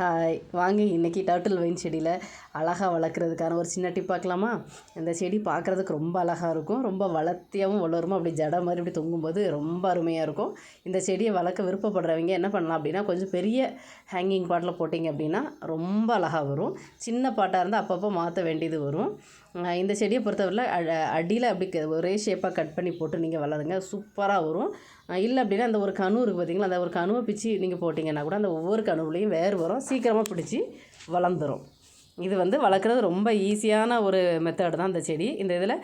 Hi. வாங்க இன்றைக்கி turtle wine செடியில் அழகாக வளர்க்குறதுக்கான ஒரு சின்ன டிப் பார்க்கலாமா? இந்த செடி பார்க்குறதுக்கு ரொம்ப அழகாக இருக்கும். ரொம்ப வளர்த்தியாகவும் வளருமா? அப்படி ஜடை மாதிரி இப்படி தொங்கும்போது ரொம்ப அருமையாக இருக்கும். இந்த செடியை வளர்க்க விருப்பப்படுறவங்க என்ன பண்ணலாம் அப்படின்னா கொஞ்சம் பெரிய ஹேங்கிங் பாட்டில் போட்டிங்க அப்படின்னா ரொம்ப அழகாக வரும். சின்ன பாட்டாக இருந்தால் அப்பப்போ மாற்ற வேண்டியது வரும். இந்த செடியை பொறுத்தவரையில் அ அடியில் அப்படி க- ஒரே ஷேப்பாக கட் பண்ணி போட்டு நீங்கள் வளருங்க. சூப்பராக வரும். இல்லை அப்படின்னா அந்த ஒரு கணு இருக்குது பார்த்தீங்களா அந்த ஒரு கணுவை பிச்சு நீங்கள் போட்டிங்கன்னா கூட அந்த ஒவ்வொரு கணுவுலையும் வேர் வரும். சீக்கிரமாக பிடிச்சி வளர்ந்துடும் இது வந்து வளர்க்குறது ரொம்ப ஈஸியான ஒரு மெத்தடு தான் இந்த செடி. இந்த இதில்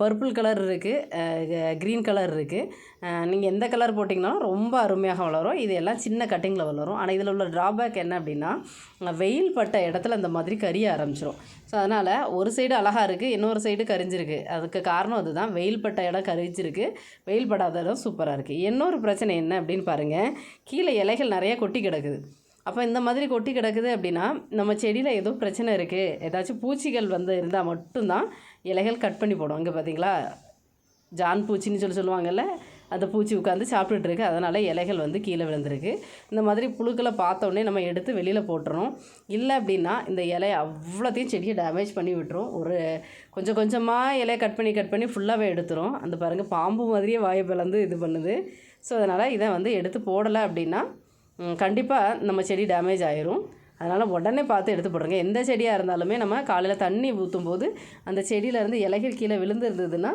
பர்பிள் கலர் இருக்குது க்ரீன் கலர் இருக்குது நீங்கள் எந்த கலர் போட்டிங்கனாலும் ரொம்ப அருமையாக வளரும். இது எல்லாம் சின்ன கட்டிங்கில் வளரும். ஆனால் இதில் உள்ள ட்ராபேக் என்ன அப்படின்னா வெயில் பட்ட இடத்துல இந்த மாதிரி கரிய ஆரம்பிச்சிடும் ஸோ அதனால் ஒரு சைடு அழகாக இருக்குது இன்னொரு சைடு கரிஞ்சிருக்கு. அதுக்கு காரணம் அதுதான். வெயில் பட்ட இடம் கரிஞ்சிருக்கு. வெயில் படாத இடம் சூப்பராக இருக்குது இன்னொரு பிரச்சனை என்ன அப்படின்னு பாருங்கள் கீழே இலைகள் நிறைய கொட்டி கிடக்குது. அப்போ இந்த மாதிரி கொட்டி கிடக்குது அப்படின்னா நம்ம செடியில் ஏதோ பிரச்சனை இருக்குது ஏதாச்சும் பூச்சிகள் வந்து இருந்தால் மட்டும்தான் இலைகள் கட் பண்ணி போடும். இங்கே பார்த்தீங்களா ஜான் பூச்சின்னு சொல்லி சொல்லுவாங்கல்ல அந்த பூச்சி உட்காந்து சாப்பிட்டுட்ருக்கு அதனால் இலைகள் வந்து கீழே விழுந்திருக்கு. இந்த மாதிரி புழுக்களை பார்த்தோன்னே நம்ம எடுத்து வெளியில் போட்டுறோம் இல்லை அப்படின்னா இந்த இலையை அவ்வளோத்தையும் செடியை டேமேஜ் பண்ணி விட்டுரும். ஒரு கொஞ்சம் கொஞ்சமாக இலையை கட் பண்ணி கட் பண்ணி ஃபுல்லாகவே எடுத்துரும். அந்த பாருங்கள் பாம்பு மாதிரியே வாயை பிளந்து இது பண்ணுது. ஸோ அதனால் இதை வந்து எடுத்து போடலை அப்படின்னா கண்டிப்பாக நம்ம செடி டேமேஜ் ஆயிரும். அதனால் உடனே பார்த்து எடுத்து போடுறங்க எந்த செடியாக இருந்தாலுமே நம்ம காலையில் தண்ணி ஊற்றும் போது அந்த செடியிலேருந்து இலைகள் கீழே விழுந்துருந்ததுன்னா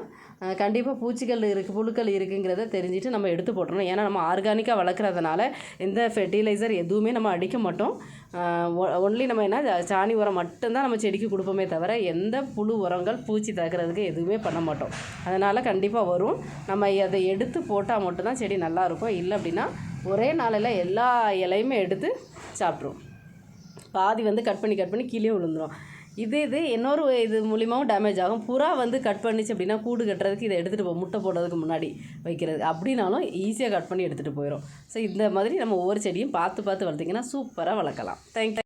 கண்டிப்பாக பூச்சிகள் இருக்குது புழுக்கள் இருக்குங்கிறத தெரிஞ்சுட்டு நம்ம எடுத்து போட்டுறணும். ஏன்னா நம்ம ஆர்கானிக்காக வளர்க்குறதுனால எந்த ஃபெர்டிலைசர் எதுவுமே நம்ம அடிக்க மாட்டோம். ஒன்லி நம்ம என்ன சாணி உரம் மட்டும்தான் நம்ம செடிக்கு கொடுப்போமே தவிர எந்த புழு உரங்கள் பூச்சி தகுறதுக்கு எதுவுமே பண்ண மாட்டோம். அதனால் கண்டிப்பாக வரும். நம்ம அதை எடுத்து போட்டால் மட்டும்தான் செடி நல்லாயிருக்கும் இல்லை அப்படின்னா ஒரே நாளில் எல்லா இலையுமே எடுத்து சாப்பிட்ரும் பாதி வந்து கட் பண்ணி கட் பண்ணி கீழே விழுந்துரும். இது இது இன்னொரு இது மூலியமாகவும் டேமேஜ் ஆகும். புறா வந்து கட் பண்ணிச்சு அப்படின்னா கூடு கட்டுறதுக்கு இதை எடுத்துகிட்டு போ முட்டை போடுறதுக்கு முன்னாடி வைக்கிறது. அப்படின்னாலும் ஈஸியாக கட் பண்ணி எடுத்துகிட்டு போயிடும் ஸோ இந்த மாதிரி நம்ம ஒவ்வொரு செடியும் பார்த்து பார்த்து வளர்த்திங்கன்னா சூப்பராக வளர்க்கலாம். தேங்க்